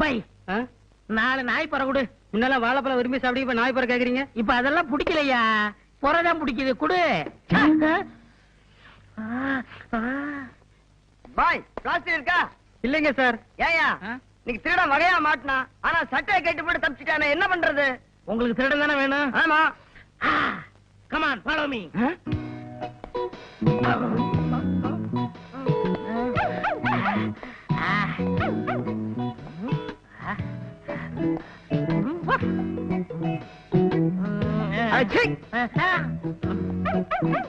By நாலு நாய் பற கொடு. முன்னால வாழைப்பழம் விரும்பி சாப்பிடுங்க இப்ப நாய் பற கேக்குறீங்க? இப்ப அதெல்லாம் பிடிக்கலையா? புறதான் பிடிக்குது. குடு. பாய் பிளாஸ்டிக் இருக்கா? இல்லைங்க சார். ஏயா நீங்க திருட வகையா மாட்டினா ஆனா சட்டையை கேட்டு போட்டு தப்பிச்சுட்டானே. என்ன பண்றது? உங்களுக்கு திருடன் தானே வேணும்? ஆமா. Ah, come on, follow me. Huh? I take. Uh-huh.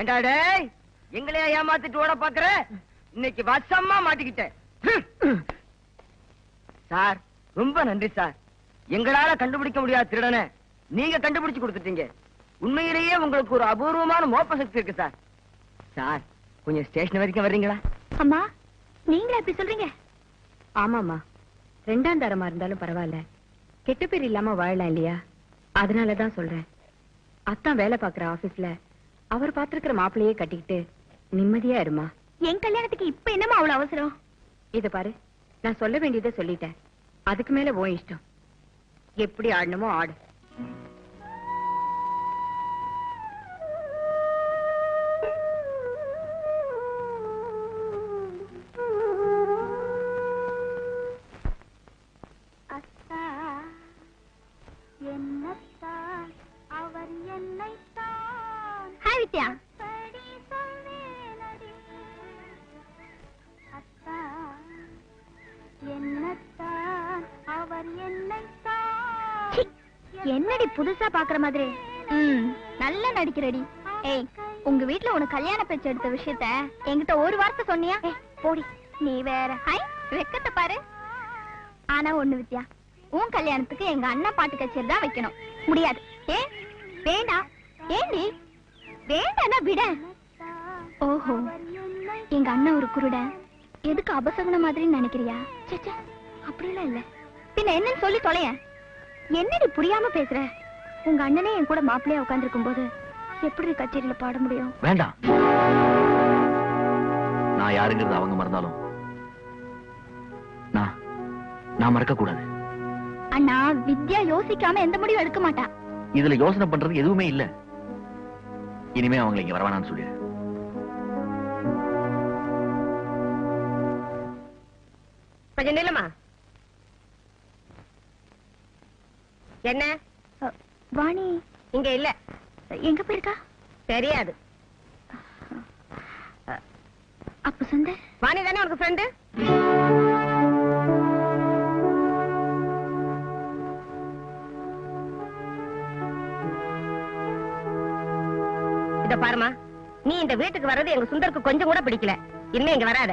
ஏண்டா டேய் எங்களையா ஏமாத்திட்டு ஓட பாக்குற இன்னைக்கு வசமா மாட்டிக்கிட்டேன். சார் ரொம்ப நன்றி சார். எங்களால கண்டுபிடிக்க முடியாத திருடனை நீங்க கண்டுபிடிச்சு கொடுத்துட்டீங்க. உண்மையிலேயே உங்களுக்கு ஒரு அபூர்வமான மோப்ப சக்தி இருக்கு சார். சார் கொஞ்சம் ஸ்டேஷன் வரைக்கும் வர்றீங்களா? அம்மா நீங்களா இப்படி சொல்றீங்க? ஆமாமா ரெண்டாம் தரமா இருந்தாலும் பரவாயில்ல. கெட்ட பேர் இல்லாம வாழலாம் இல்லையா? அதனாலதான் சொல்றேன். அத்தான் வேலை பாக்குற ஆபீஸ்ல அவர் பாத்திருக்கிற மாப்பிள்ளையே கட்டிக்கிட்டு நிம்மதியா இருமா? என் கல்யாணத்துக்கு இப்ப என்னமா அவ்வளவு அவசரம்? இத பாரு நான் சொல்ல வேண்டியதை சொல்லிட்டேன். அதுக்கு மேல ஓ இஷ்டம். எப்படி ஆடணுமோ ஆடு. என்னடி புதுசா பாக்குற மாதிரி? ம் நல்லா நடிக்கிறடி. ஏய் உங்க வீட்ல உனக்கு கல்யாண பேச்சு எடுத்த விஷயத்த என்கிட்ட ஒரு வார்த்தை சொன்னியா? போடி நீ வேற. ஹாய் வெக்கத்தை பாரு. ஆனா ஒண்ணு வித்யா உன் கல்யாணத்துக்கு எங்க அண்ணன் பாட்டு கச்சேரி தான் வைக்கணும். முடியாது. ஏ வேண்டாம் ஏண்டி? வேண்டாம்னா விட. ஓஹோ எங்க அண்ணன் ஒரு குருட. எதுக்கு அபசகுன மாதிரி நினைக்கிறியா? சேச்சே அப்படிலாம் இல்ல. பின்ன என்னன்னு சொல்லி தொலையேன் என்னடி புரியாம பேசுற? உங்க அண்ணனே என் கூட மாப்பிள்ளையா உட்கார்ந்திருக்கும் போது எப்படி கச்சேரியில பாட முடியும்? வேண்டாம். நான் யாருங்கிறது அவங்க மறந்தாலும் நான் நான் மறக்க கூடாது அண்ணா வித்யா யோசிக்காம எந்த முடிவும் எடுக்க மாட்டா. இதுல யோசனை பண்றது எதுவுமே இல்ல. இனிமே அவங்களை இங்க வரவேணாம்னு சொல்லி. கொஞ்சம் என்ன? வாணி. இங்க இல்ல. எங்க போயிருக்கா? தெரியாது. அப்ப சுந்தர் வாணி தானே உனக்கு ஃப்ரெண்டு இத பாருமா நீ இந்த வீட்டுக்கு வர்றது எங்க சுந்தருக்கு கொஞ்சம் கூட பிடிக்கல. இனிமே இங்க வராத.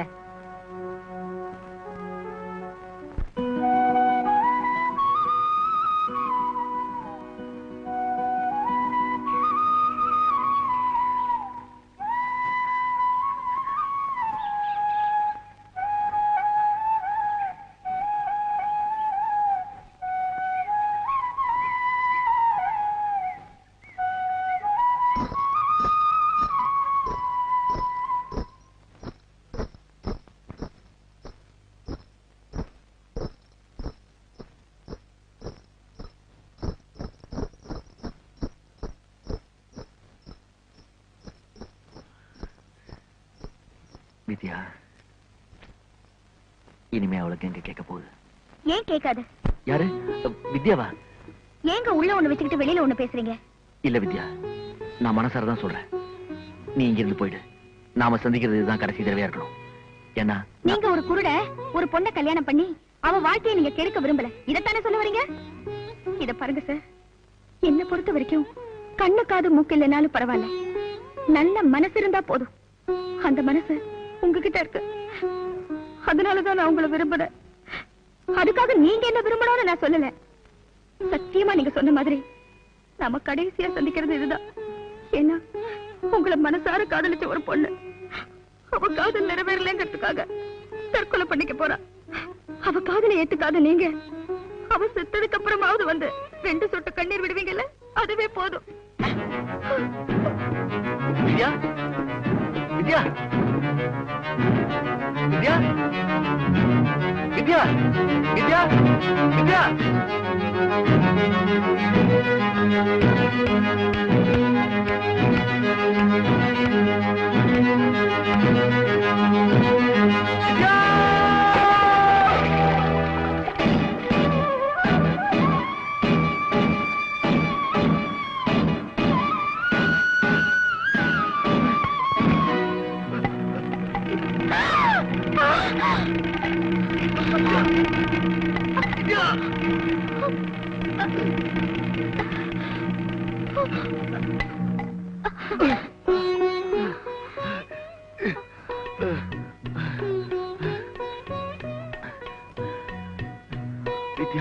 இனிமே அவளுக்கு எங்க கேட்க போகுது? ஏன் கேட்காது? யாரு? வித்யாவா? ஏங்க உள்ள ஒண்ணு வச்சுக்கிட்டு வெளியில ஒண்ணு பேசுறீங்க? இல்ல வித்யா நான் மனசார தான் சொல்றேன். நீ இங்க இருந்து போயிடு. நாம சந்திக்கிறது இதுதான் கடைசி தடவையா இருக்கணும். ஏன்னா நீங்க ஒரு குருட ஒரு பொண்ணை கல்யாணம் பண்ணி அவ வாழ்க்கையை நீங்க கெடுக்க விரும்பல. இதத்தானே சொல்ல வரீங்க? இத பாருங்க சார். என்ன பொறுத்த வரைக்கும் கண்ணு காது மூக்கு இல்லைனாலும் பரவாயில்ல. நல்ல மனசு இருந்தா போதும். அந்த மனசு உங்ககிட்ட இருக்கு. அதனாலதான் நான் உங்களை விரும்புறேன் அதுக்காக நீங்க என்ன விரும்பணும்னு நான் சொல்லல. சத்தியமா நீங்க சொன்ன மாதிரி நாம கடைசியா சந்திக்கிறது இதுதான். ஏன்னா உங்களை மனசார காதலிச்ச ஒரு பொண்ணு அவ காதல் நிறைவேறலங்கிறதுக்காக தற்கொலை பண்ணிக்க போறா. அவ காதலை ஏத்துக்காத நீங்க அவ செத்ததுக்கு அப்புறமாவது வந்து ரெண்டு சொட்டு கண்ணீர் விடுவீங்கல்ல? அதுவே போதும். வித்யா? வித்யா? வித்யா வித்யா வித்யா வித்யா வித்யா வித்யா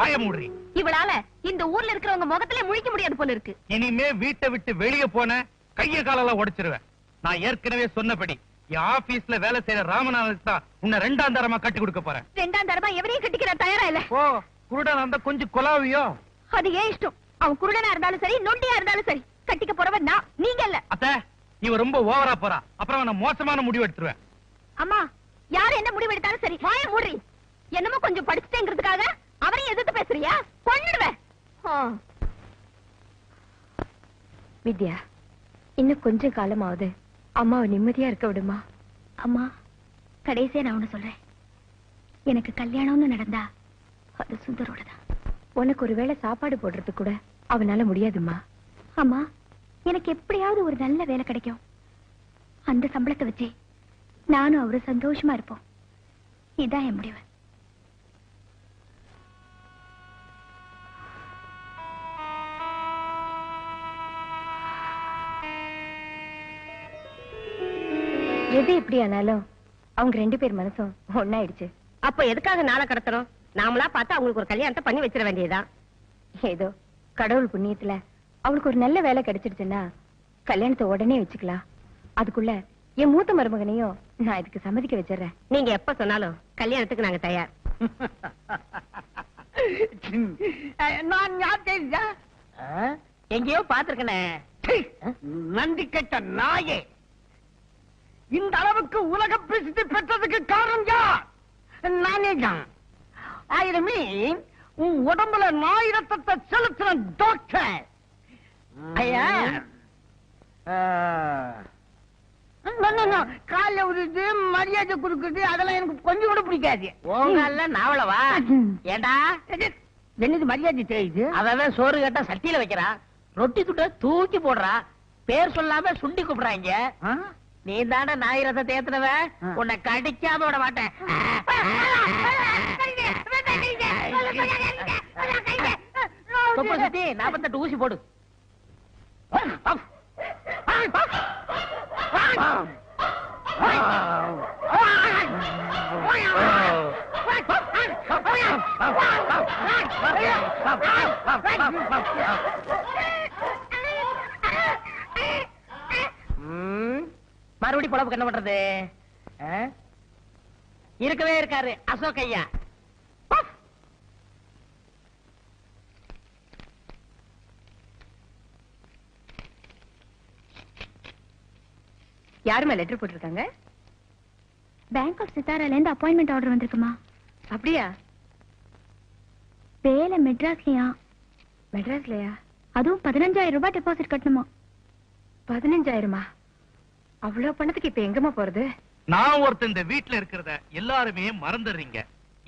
வாய மூடுறி. இவளால இந்த ஊர்ல இருக்கிறவங்க முகத்திலே முழிக்க முடியாது போல இருக்கு. இனிமே வீட்டை விட்டு வெளிய போன கைய காலெல்லாம் உடைச்சிருவேன். நான் ஏற்கனவே சொன்னபடி என் ஆபீஸ்ல வேலை செய்யற ராமநாதனுக்கு தான் உன்னை ரெண்டாம் தரமா கட்டி கொடுக்க போறேன். ரெண்டாம் தரமா எவரையும் கட்டிக்கிற தயாரா இல்ல. ஓ குருடன் அந்த கொஞ்சம் கொலாவியோ அது ஏன் இஷ்டம்? அவன் குருடனா இருந்தாலும் சரி நொண்டியா இருந்தாலும் சரி. கட்டிக்க போறவன் நான் நீங்க இல்ல. அத்த இவ ரொம்ப ஓவரா போறா. அப்புறம் நான் மோசமான முடிவு எடுத்துருவேன். அம்மா யார் என்ன முடிவு எடுத்தாலும் சரி வாய மூடுறி. என்னமோ கொஞ்சம் படிச்சுட்டேங்கிறதுக்காக அவரையும் எதிர்த்து பேசுறியா? கொன்னுடுவேன். வித்யா இன்னும் கொஞ்ச காலமாவது அம்மாவை நிம்மதியா இருக்க விடுமா? அம்மா கடைசியா நான் ஒண்ணு சொல்றேன். எனக்கு கல்யாணம்னு நடந்தா அது சுந்தரோட தான் உனக்கு ஒருவேளை சாப்பாடு போடுறது கூட அவனால முடியாதும்மா. அம்மா எனக்கு எப்படியாவது ஒரு நல்ல வேலை கிடைக்கும். அந்த சம்பளத்தை வச்சு நானும் அவரு சந்தோஷமா இருப்போம். இதான் என் முடிவு. எது எப்படி ஆனாலும் அவங்க ரெண்டு பேர் மனசும் ஒன்னாயிடுச்சு அப்ப எதுக்காக நாளை கடத்தணும்? நாமளா பார்த்து அவங்களுக்கு ஒரு கல்யாணத்தை பண்ணி வச்சிட வேண்டியதுதான். ஏதோ கடவுள் புண்ணியத்துல அவளுக்கு ஒரு நல்ல வேலை கிடைச்சிடுச்சுன்னா கல்யாணத்தை உடனே வச்சுக்கலாம். அதுக்குள்ள என் மூத்த மருமகனையும் நான் இதுக்கு சம்மதிக்க வச்சிடுறேன். நீங்க எப்ப சொன்னாலும் கல்யாணத்துக்கு நாங்க தயார். நான் எங்கேயோ பாத்துருக்கனே நன்றி கெட்ட நாயே! இந்த அளவுக்கு உலக பிரசித்தி பெற்றதுக்கு காரணம் யார்? நானே தான் ஆயிரம் உன் உடம்புல நாய் ரத்தத்தை செலுத்தின டாக்டர் ஐயா. காலைல உருது மரியாதை கொடுக்குறது அதெல்லாம் எனக்கு கொஞ்சம் கூட பிடிக்காது. உங்கல்ல நாவலவா? ஏண்டா? என்னது மரியாதை தெரியுது? அவன் சோறு கேட்டா சட்டியில வைக்கிறா ரொட்டி துட்ட தூக்கி போடுறா பேர் சொல்லாம சுண்டி கூப்பிடுறாங்க? நீ தானே நாய் ரசத்தை ஏத்துனவ. உன்னை கடிக்காம விட மாட்டேன். சுத்தி நாற்பத்தெட்டு ஊசி போடு. ம், மறுபடி பொழப்புக்கு என்ன பண்றது? இருக்கவே இருக்காரு அசோக் ஐயா. யாருமே லெட்டர் போட்டிருக்காங்க? பேங்க் ஆஃப் சித்தாரால இருந்து அப்பாயின்மெண்ட் ஆர்டர் வந்திருக்குமா? அப்படியா? வேலை மெட்ராஸ்லயா? மெட்ராஸ்லயா? அதுவும் பதினஞ்சாயிரம் ரூபாய் டெபாசிட் கட்டணுமா? பதினஞ்சாயிரமா? அவ்வளவு பணத்துக்கு இப்ப எங்கம்மா போறது? நான் ஒருத்தன் இந்த வீட்டுல இருக்கிறத எல்லாருமே மறந்துடுறீங்க.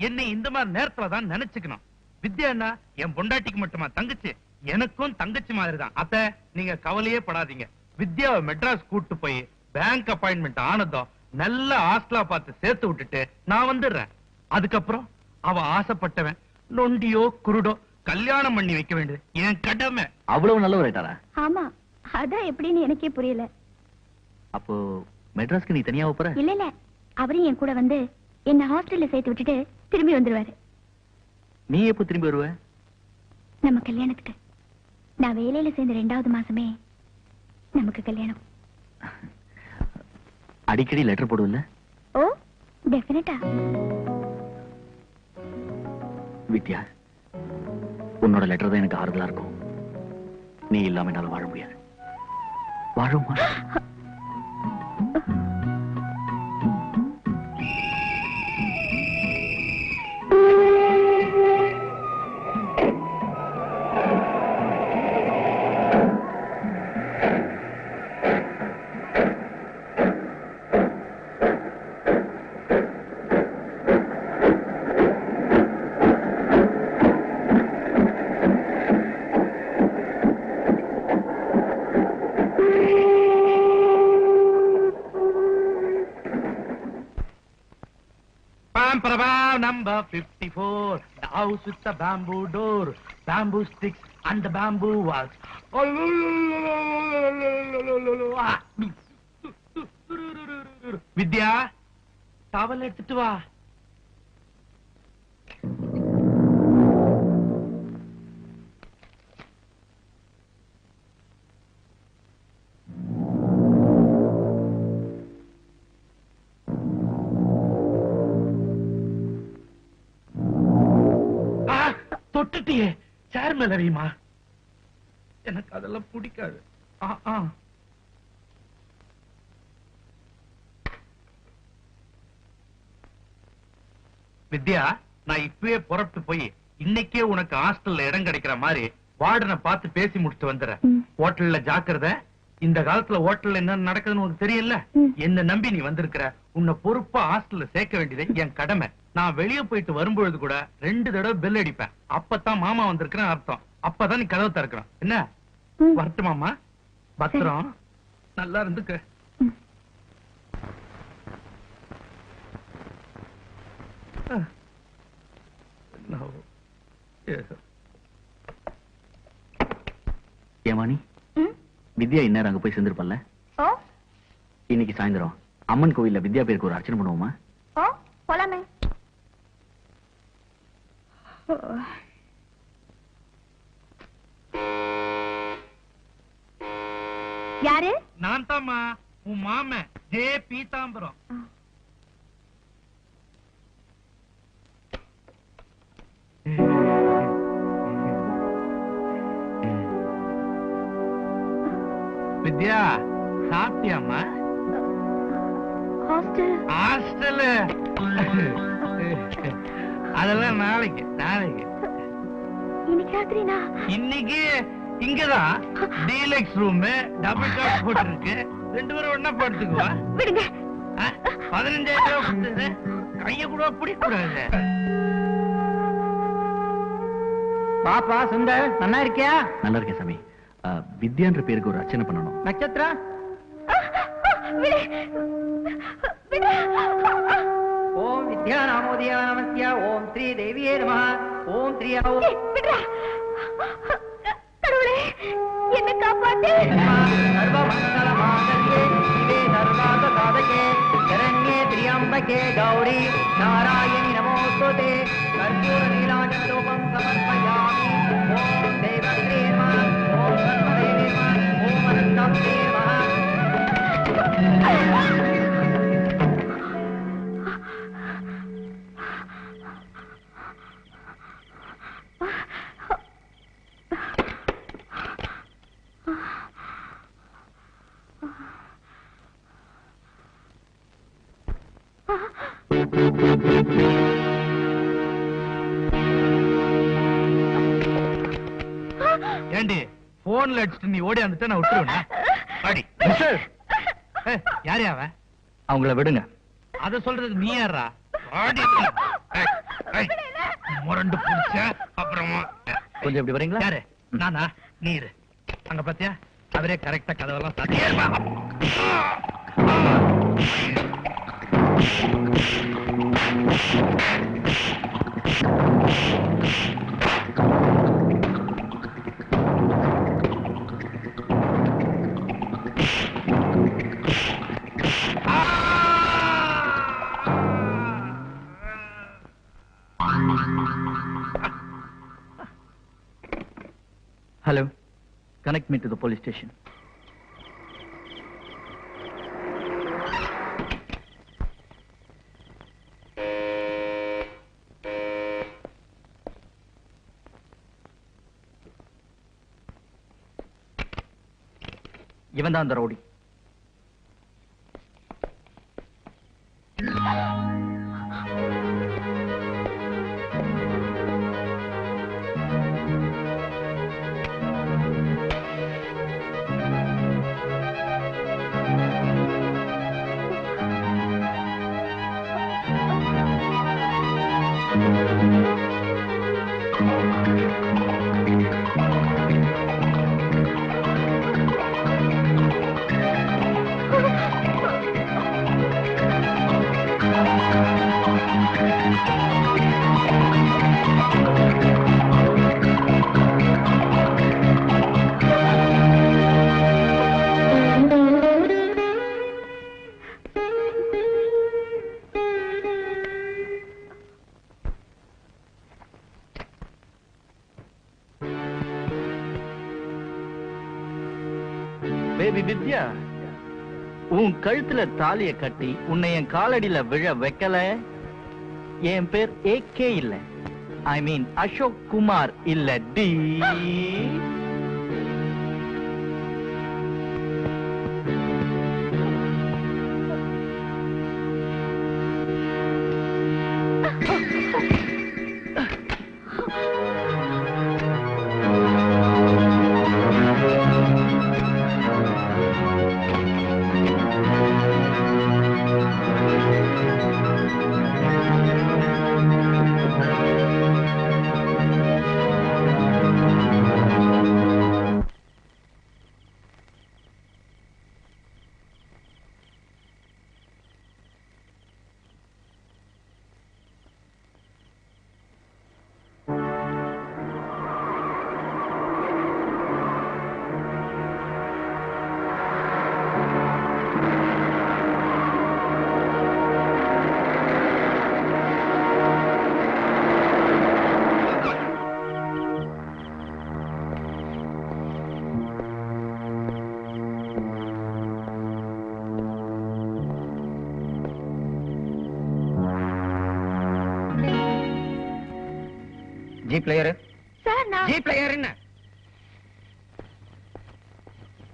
என்னை இந்த மாதிரி நேரத்துல தான் நினைச்சுக்கணும். வித்யா என்ன என் பொண்டாட்டிக்கு மட்டுமா தங்கச்சி? எனக்கும் தங்கச்சி மாதிரி தான் அத்த நீங்க கவலையே படாதீங்க. வித்யாவை மெட்ராஸ் கூட்டு போய் பேங்க் அப்பாயின்மெண்ட் ஆனதும் நல்ல ஹாஸ்டலா பார்த்து சேர்த்து விட்டுட்டு நான் வந்துடுறேன். அதுக்கப்புறம் அவ ஆசைப்பட்டவன் நொண்டியோ குருடோ கல்யாணம் பண்ணி வைக்க வேண்டியது என் கடமை. அவ்வளவு நல்லவர் ஆயிட்டாரா? ஆமா அதான் எப்படின்னு எனக்கே புரியல. அப்போ மெட்ராஸ்க்கு நீ தனியா போற? இல்ல இல்ல. அவரும் என் கூட வந்து என்ன ஹாஸ்டல்ல சேர்த்து விட்டுட்டு திரும்பி வந்துருவாரு. நீ எப்போ திரும்பி வருவ? நம்ம கல்யாணத்துக்கு. நான் வேலையில சேர்ந்த ரெண்டாவது மாசமே நமக்கு கல்யாணம். அடிக்கடி லெட்டர் போடுவல்ல? ஓ டெஃபினட்டா வித்யா உன்னோட லெட்டர் தான் எனக்கு ஆறுதலா இருக்கும். நீ இல்லாம என்னால வாழ முடியாது. வாழுமா Pam number 54. The house with the bamboo door, bamboo sticks and the bamboo walls. Vidya towel எடுத்துட்டு வா தொட்டுட்டியே சேர் மேல எனக்கு அதெல்லாம் பிடிக்காது. வித்யா நான் இப்பவே புறப்பட்டு போய் இன்னைக்கே உனக்கு ஹாஸ்டல்ல இடம் கிடைக்கிற மாதிரி வார்டனை பார்த்து பேசி முடிச்சுட்டு வந்துடுறேன். ஹோட்டல்ல ஜாக்கிரதை. இந்த காலத்துல ஹோட்டல்ல என்ன நடக்குதுன்னு உனக்கு தெரியல. என்ன நம்பி நீ வந்திருக்கிற? உன்னை பொறுப்பா ஹாஸ்டல்ல சேர்க்க வேண்டியது என் கடமை. நான் வெளிய போயிட்டு வரும்பொழுது கூட ரெண்டு தடவை பெல் அடிப்பேன். அப்பதான் மாமா வந்திருக்கிறேன் அர்த்தம். அப்பதான் நீ கதவை திறக்கணும். என்ன? ம். வரட்டுமாமா பத்திரம். நல்லா இருந்துக்க. ம். ஆ. என்னவோ. ஏ. ஏமானி ம்? வித்யா இந்நேரம் அங்க போய் சேர்ந்திருப்பல்ல இன்னைக்கு சாயந்தரம். அம்மன் கோவில்ல வித்யா பேருக்கு ஒரு அர்ச்சனை பண்ணுவோமா? போலாமே. யாரு? நான் தாம்மா உன் மாமன் ஜே பீதாம்பரம். சாப்பிட்டியாம்மா ஹாஸ்டல் ஹாஸ்டல் அதெல்லாம் நாளைக்கு நாளைக்கு. இன்னைக்கு ராத்திரினா? இன்னைக்கு இங்கதான் டீலக்ஸ் ரூம் டபுள் காட் போட்டிருக்கு. ரெண்டு பேரும் ஒண்ணா படுத்துக்குவா. விடுங்க? பதினஞ்சாயிரம் ரூபாய் கொடுத்தது. கைய கூட பிடிக்க கூடாது பாப்பா சுந்தர் நல்லா இருக்கியா? நல்லா இருக்கேன் சாமி. வித்யான்ற பேருக்கு ஒரு அர்ச்சனை பண்ணணும். நட்சத்திரா விடு விடு ஓம் வித்யா நாமோதயா நமஸ்யா ஓம் ஸ்ரீ தேவியே நம. ஓம் ஸ்ரீ. கடவுளே என்ன காப்பாத்து. சர்வமங்கல மாங்கல்யே சிவே சர்வார்த்த சாதகே. சரண்யே திரியம்பகே கௌரி நாராயணி நமோஸ்துதே. கர்ப்பூர நீலாஞ்சன ரூபம் சமர்ப்பயாமி. போன்ல அடிச்சுட்டு நீ ஓடி வந்துட்ட நான் விட்டுருவேன்? அடி. யாரு அவன்? அவங்கள விடுங்க. அத சொல்றதுக்கு நீ யாரா முரண்டு புடிச்ச அப்புறமா கொஞ்சம் இப்படி வரீங்களா? யாரு? நானா? நீரு அங்க பாத்தியா? அவரே கரெக்டா கதவெல்லாம் சாத்தியா hello Connect me to the police station இவன் தான் அந்த ரவுடி. ஐயா உன் கழுத்துல தாலிய கட்டி உன்னை என் காலடியில விழ வைக்கல? என் பேர் ஏகே இல்ல. ஐ மீன் அசோக் குமார் இல்ல டி. ஜீப்ல ஏறு சார் நான் ஏறு என்ன?